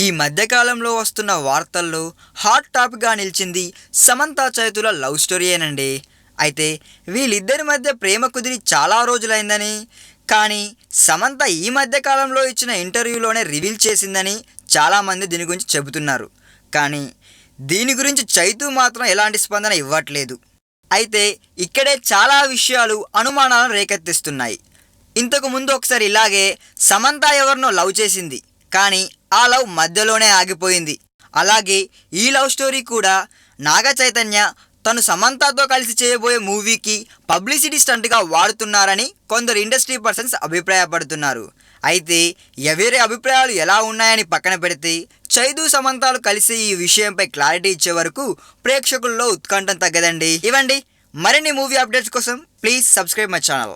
ఈ మధ్యకాలంలో వస్తున్న వార్తల్లో హాట్ టాపిక్గా నిలిచింది సమంత చైతుల లవ్ స్టోరీయేనండి. అయితే వీళ్ళిద్దరి మధ్య ప్రేమ కుదిరి చాలా రోజులైందని కానీ సమంత ఈ మధ్యకాలంలో ఇచ్చిన ఇంటర్వ్యూలోనే రివీల్ చేసిందని చాలామంది దీని గురించి చెబుతున్నారు. కానీ దీని గురించి చైతు మాత్రం ఎలాంటి స్పందన ఇవ్వట్లేదు. అయితే ఇక్కడే చాలా విషయాలు అనుమానాలను రేకెత్తిస్తున్నాయి. ఇంతకు ముందు ఒకసారి ఇలాగే సమంత ఎవరినో లవ్ చేసింది. కానీ ఆ లవ్ మధ్యలోనే ఆగిపోయింది. అలాగే ఈ లవ్ స్టోరీ కూడా నాగ చైతన్య తను సమంతతో కలిసి చేయబోయే మూవీకి పబ్లిసిటీ స్టంట్గా వాడుతున్నారని కొందరు ఇండస్ట్రీ పర్సన్స్ అభిప్రాయపడుతున్నారు. అయితే ఎవరి అభిప్రాయాలు ఎలా ఉన్నాయని పక్కన పెడితే చైదు సమంతాలు కలిసి ఈ విషయంపై క్లారిటీ ఇచ్చే వరకు ప్రేక్షకుల్లో ఉత్కంఠం తగ్గదండి. ఇవ్వండి మరిన్ని మూవీ అప్డేట్స్ కోసం ప్లీజ్ సబ్స్క్రైబ్ మై ఛానల్.